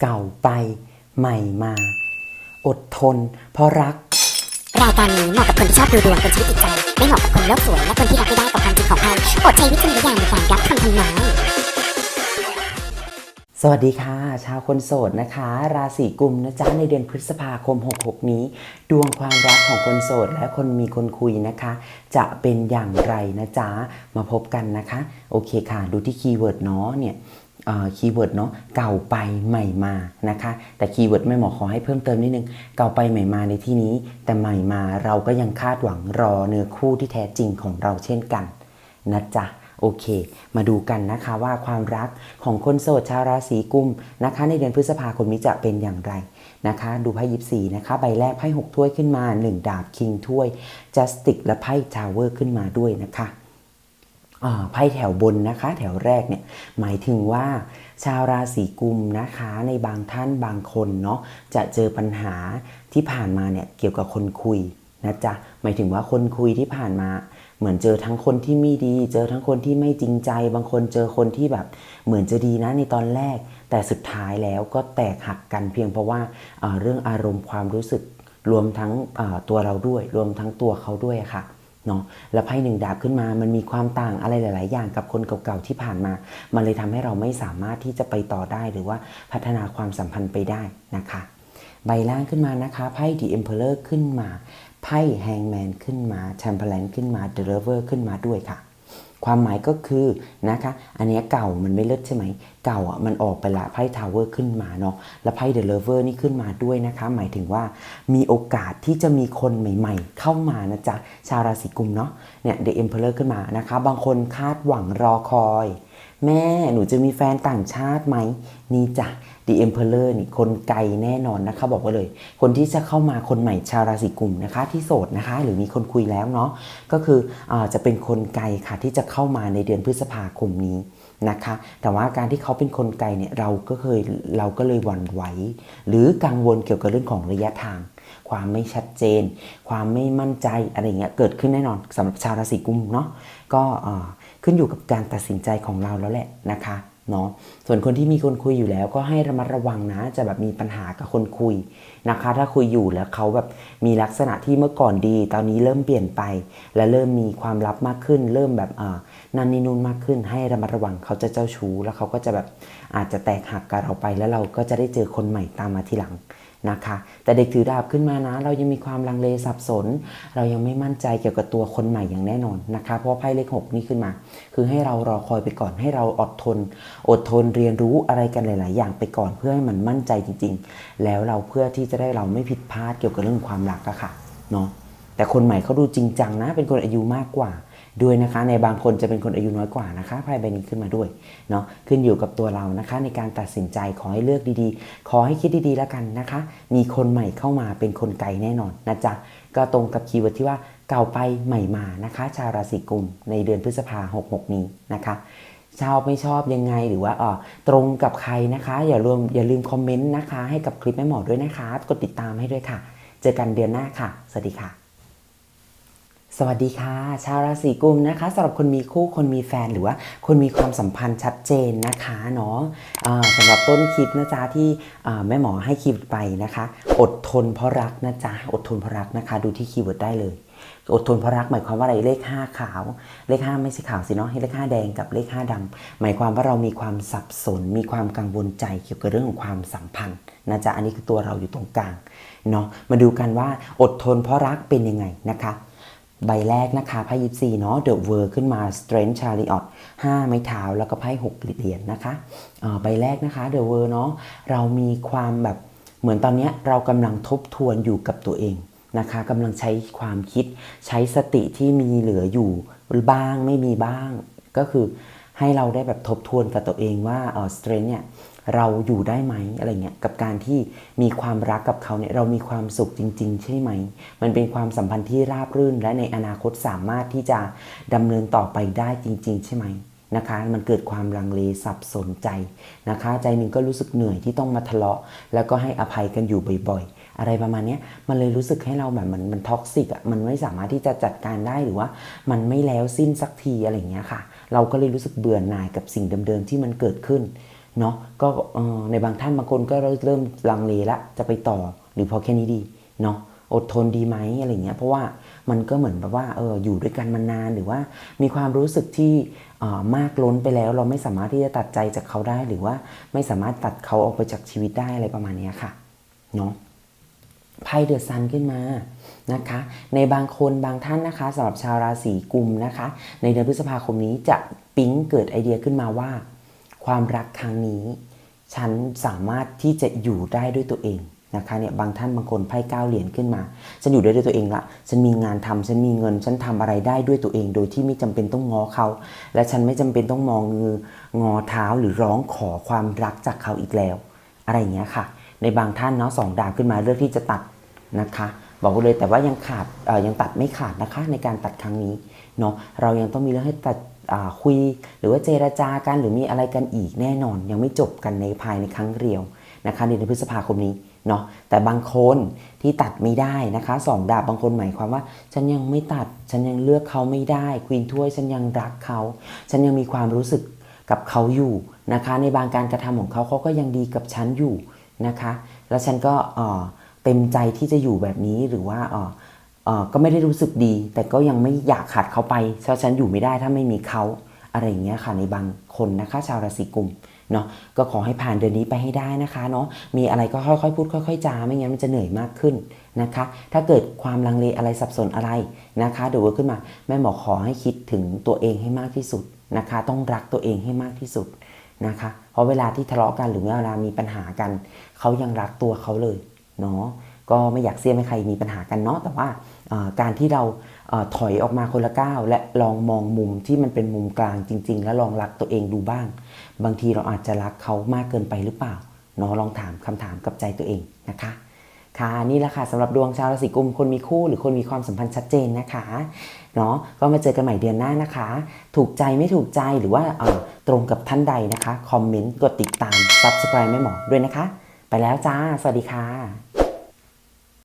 เก่าไปใหม่มา อดทน เพราะรัก รายการนี้เหมาะกับคนที่ชอบดูดวงเป็นชีวิตจิตใจ ไม่เหมาะกับคนโลกสวยและคนที่รับไม่ได้กับความจริงของใครโปรดใช้วิจารณญาณในการรับคำทำนายสวัสดีค่ะ ชาวคนโสดนะคะ ราศีกุมนะจ๊ะในเดือนพฤษภาคม 66 นี้ ดวงความรักของคนโสดและคนมีคนคุยนะคะ จะเป็นอย่างไรนะจ๊ะมาพบกันนะคะ โอเคค่ะ ดูที่คีย์เวิร์ดเนาะเนี่ย คีย์เวิร์ดเนาะเก่าไปใหม่มานะคะ แต่คีย์เวิร์ดไม่หมอขอให้เพิ่มเติมนิดนึง เก่าไปใหม่มาในที่นี้ แต่ใหม่มาเราก็ยังคาดหวังรอเนื้อคู่ที่แท้จริงของเราเช่นกันนะจ๊ะโอเค มาดูกันนะคะว่าความรักของคนโสดชาวราศีกุมนะคะ ในเดือนพฤษภาคมนี้จะเป็นอย่างไรนะคะ ดูไพ่ยิปซีนะคะ ใบแรกไพ่หกถ้วยขึ้นมา 1 ดาบคิงถ้วยจัสติกและไพ่ทาวเวอร์ขึ้นมาด้วยนะคะ ไพ่แถวบนนะคะ แถวแรกเนี่ยหมายถึงว่าชาวราศีกุมนะคะในบางท่านบางคนเนาะจะเจอปัญหาที่ผ่านมาเนี่ยเกี่ยวกับคนคุยนะจ๊ะหมายถึงว่าคนคุยที่ผ่านมาเหมือนเจอทั้งคนที่ไม่ดี เจอทั้งคนที่ไม่จริงใจ บางคนเจอคนที่แบบ เหมือนจะดีนะในตอนแรก แต่สุดท้ายแล้วก็แตกหักกันเพียงเพราะว่าเอ่อเรื่องอารมณ์ความรู้สึกรวมทั้งตัวเราด้วย รวมทั้งตัวเขาด้วยค่ะ เนาะแล้วไพ่หนึ่งดาบขึ้นมา มันมีความต่างอะไรหลาย ๆ อย่างกับคนเก่า ๆ ที่ผ่านมา มันเลยทำให้เราไม่สามารถที่จะไปต่อได้หรือว่าพัฒนาความสัมพันธ์ไปได้นะคะ ใบล่างขึ้นมานะคะไพ่ The Emperor ขึ้นมาไพ่ Hangman ขึ้นมา Temperance ขึ้นมา The Lover ขึ้นมาด้วยค่ะ ความหมายก็คือนะคะอันนี้เก่ามันไม่เลิศใช่ไหม เก่าอะมันออกไปละไพ่ทาวเวอร์ขึ้นมาเนาะแล้วไพ่เดอะเลเวอร์นี่ขึ้นมาด้วยนะคะ หมายถึงว่ามีโอกาสที่จะมีคนใหม่ๆ เข้ามานะจ๊ะชาวราศีกุมเนาะเนี่ยเดอะเอ็มเพลอร์ขึ้นมานะคะ บางคนคาดหวังรอคอย แม่หนูจะมีแฟนต่างชาติไหม นี่จ้ะ The Emperor นี่คนไกลแน่นอนนะคะ บอกไว้เลย คนที่จะเข้ามาคนใหม่ชาวราศีกุมนะคะ ที่โสดนะคะ หรือมีคนคุยแล้วเนาะก็คืออจะเป็นคนไกลค่ะที่จะเข้ามาในเดือนพฤษภาคมนี้นะคะ แต่ว่าการที่เขาเป็นคนไกลเนี่ยเราก็เคยเราก็เลยหวั่นไหวหรือกังวลเกี่ยวกับเรื่องของระยะทางความไม่ชัดเจน ความไม่มั่นใจอะไรเงี้ยเกิดขึ้นแน่นอนสำหรับชาวราศีกุมเนาะก็ ขึ้นอยู่กับการตัดสินใจของเราแล้วแหละนะคะเนาะส่วนคนที่มีคนคุยอยู่แล้วก็ให้ระมัดระวังนะ จะแบบมีปัญหากับคนคุยนะคะ ถ้าคุยอยู่แล้วเขาแบบมีลักษณะที่เมื่อก่อนดี ตอนนี้เริ่มเปลี่ยนไป และเริ่มมีความลับมากขึ้น เริ่มแบบอ่านั่นนี่นู่นมากขึ้น ให้ระมัดระวังเขาจะเจ้าชู้แล้วเขาก็จะแบบอาจจะแตกหักกับเราไป แล้วเราก็จะได้เจอคนใหม่ตามมาทีหลัง นะคะ แต่เด็กถือดาบขึ้นมานะ เรายังมีความลังเลสับสน เรายังไม่มั่นใจเกี่ยวกับตัวคนใหม่อย่างแน่นอนนะคะ เพราะไพ่เลขหกนี่ขึ้นมา คือให้เรารอคอยไปก่อน ให้เราอดทน อดทนเรียนรู้อะไรกันหลาย ๆ อย่างไปก่อนเพื่อให้มันมั่นใจจริง ๆ แล้วเราเพื่อที่จะได้เราไม่ผิดพลาดเกี่ยวกับเรื่องความรักอะค่ะเนาะแต่คนใหม่เขาดูจริงจังนะ เป็นคนอายุมากกว่า ด้วยนะคะในบางคนจะเป็นคนอายุน้อยกว่านะคะไพ่ใบนี้ขึ้นมาด้วยเนาะขึ้นอยู่กับตัวเรานะคะ ในการตัดสินใจขอให้เลือกดีๆ ขอให้คิดดีๆแล้วกันนะคะ มีคนใหม่เข้ามาเป็นคนไกลแน่นอนนะจ๊ะก็ตรงกับคีย์เวิร์ดที่ว่าเก่าไปใหม่มานะคะ ชาวราศีกุมในเดือนพฤษภา66นี้นะคะชอบไม่ชอบยังไงหรือว่าอ๋อตรงกับใครนะคะ อย่ารวมอย่าลืมคอมเมนต์นะคะ ให้กับคลิปแม่หมอด้วยนะคะ กดติดตามให้ด้วยค่ะ เจอกันเดือนหน้าค่ะ สวัสดีค่ะ สวัสดีค่ะ ชาวราศีกุมนะคะสำหรับคนมีคู่คนมีแฟนหรือว่าคนมีความสัมพันธ์ชัดเจนนะคะเนาะสำหรับต้นคลิปนะจ๊ะที่แม่หมอให้คลิปไปนะคะ อดทนเพราะรักนะจ๊ะอดทนเพราะรักนะคะ ดูที่คีย์เวิร์ดได้เลย อดทนเพราะรักหมายความว่าอะไรเลข 5 ขาว เลข 5 ไม่ใช่ขาวสิเนาะให้เลข 5 แดงกับเลข 5ดำหมายความว่าเรามีความสับสน มีความกังวลใจเกี่ยวกับเรื่องของความสัมพันธ์นะจ๊ะอันนี้คือตัวเราอยู่ตรงกลางเนาะมาดูกันว่าอดทนเพราะรักเป็นยังไงนะคะ ใบแรกนะคะไพ่ยิปซีเนาะ The World ขึ้นมา Strength Chariot 5ไม้เท้าแล้วก็ไพ่6เหรียญนะคะอ่าใบแรกนะคะ The World เนาะเรามีความแบบเหมือนตอนนี้เรากำลังทบทวนอยู่กับตัวเองนะคะกำลังใช้ความคิดใช้สติที่มีเหลืออยู่บ้างไม่มีบ้าง ก็คือให้เราได้แบบทบทวนกับตัวเองว่าเออ Strength เนี่ย เราอยู่ได้ไหมอะไรเงี้ยกับการที่มีความรักกับเขาเนี่ยเรามีความสุขจริง ๆ ใช่ไหม มันเป็นความสัมพันธ์ที่ราบรื่น และในอนาคตสามารถที่จะดำเนินต่อไปได้จริง ๆ ใช่ไหมนะคะ มันเกิดความลังเลสับสนใจนะคะ ใจหนึ่งก็รู้สึกเหนื่อยที่ต้องมาทะเลาะ แล้วก็ให้อภัยกันอยู่บ่อยๆ อะไรประมาณนี้มันเลยรู้สึกให้เราแบบมันมันท็อกซิกอะมันไม่สามารถที่จะจัดการได้หรือว่า มันไม่แล้วสิ้นสักทีอะไรเงี้ยค่ะ เราก็เลยรู้สึกเบื่อหน่ายกับสิ่งเดิมๆที่มันเกิดขึ้น เนาะก็ในบางท่านบางคนก็เริ่มลังเลละจะไปต่อหรือพอแค่นี้ดีเนาะอดทนดีไหมอะไรเงี้ยเพราะว่ามันก็เหมือนแบบว่าเอออยู่ด้วยกันมานานหรือว่ามีความรู้สึกที่มากล้นไปแล้ว เราไม่สามารถที่จะตัดใจจากเขาได้ หรือว่าไม่สามารถตัดเขาออกไปจากชีวิตได้อะไรประมาณนี้ค่ะเนาะไพ่เดือะซันขึ้นมานะคะ ในบางคนบางท่านนะคะสำหรับชาวราศีกุมนะคะ ในเดือนพฤษภาคมนี้จะปิ๊งเกิดไอเดียขึ้นมาว่า ความรักครั้งนี้ ฉันสามารถที่จะอยู่ได้ด้วยตัวเองนะคะเนี่ยบางท่านบางคนไพ่เก้าเหรียญขึ้นมาฉันอยู่ได้ด้วยตัวเองละฉันมีงานทำฉันมีเงิน ฉันทำอะไรได้ด้วยตัวเอง โดยที่ไม่จำเป็นต้องงอเขา และฉันไม่จำเป็นต้องมองมืองอเท้าหรือร้องขอความรักจากเขาอีกแล้ว อะไรอย่างเงี้ยค่ะ ในบางท่านเนาะสองดาบขึ้นมาเลือกที่จะตัดนะคะ บอกเลยแต่ว่ายังขาดเอ่อยังตัดไม่ขาดนะคะ ในการตัดครั้งนี้เนาะเรายังต้องมีเรื่องให้ตัด คุย หรือว่าเจรจากันหรือมีอะไรกันอีกแน่นอน ยังไม่จบกันในภายในครั้งเดียวนะคะในเดือนพฤษภาคมนี้เนาะแต่บางคนที่ตัดไม่ได้นะคะสองดาบบางคนหมายความว่า ฉันยังไม่ตัดฉันยังเลือกเขาไม่ได้ควีนถ้วยฉันยังรักเขาฉันยังมีความรู้สึกกับเขาอยู่นะคะ ในบางการกระทำของเขาเขาก็ยังดีกับฉันอยู่นะคะ แล้วฉันก็เต็มใจที่จะอยู่แบบนี้หรือว่าอ ก็ไม่ได้รู้สึกดี แต่ก็ยังไม่อยากขาดเขาไปเพราะฉันอยู่ไม่ได้ถ้าไม่มีเขาอะไรอย่างเงี้ยค่ะในบางคนนะคะชาวราศีกุมเนาะก็ขอให้ผ่านเดือนนี้ไปให้ได้นะคะเนาะมีอะไรก็ค่อยๆ พูดค่อย ๆจาไม่งั้นมันจะเหนื่อยมากขึ้นนะคะ ถ้าเกิดความลังเลอะไรสับสนอะไรนะคะเดี๋ยวขึ้นมาแม่หมอขอให้คิดถึงตัวเองให้มากที่สุดนะคะ ต้องรักตัวเองให้มากที่สุดนะคะ เพราะเวลาที่ทะเลาะกันหรือเวลามีปัญหากัน เขายังรักตัวเขาเลยเนาะ ก็ไม่อยากเสียไม่ใครมีปัญหากันเนาะแต่ว่าการที่เราถอยออกมาคนละก้าวและลองมองมุมที่มันเป็นมุมกลางจริง ๆ แล้วลองรักตัวเองดูบ้าง บางทีเราอาจจะรักเขามากเกินไปหรือเปล่าเนาะลองถามคำถามกับใจตัวเองนะคะค่ะนี่แหละค่ะสำหรับดวงชาวราศีกุมคนมีคู่หรือคนมีความสัมพันธ์ชัดเจนนะคะเนาะก็มาเจอกันใหม่เดือนหน้านะคะ ถูกใจไม่ถูกใจหรือว่าตรงกับท่านใดนะคะ คอมเมนต์กดติดตาม subscribe แม่หมอด้วยนะคะ ไปแล้วจ้า สวัสดีค่ะ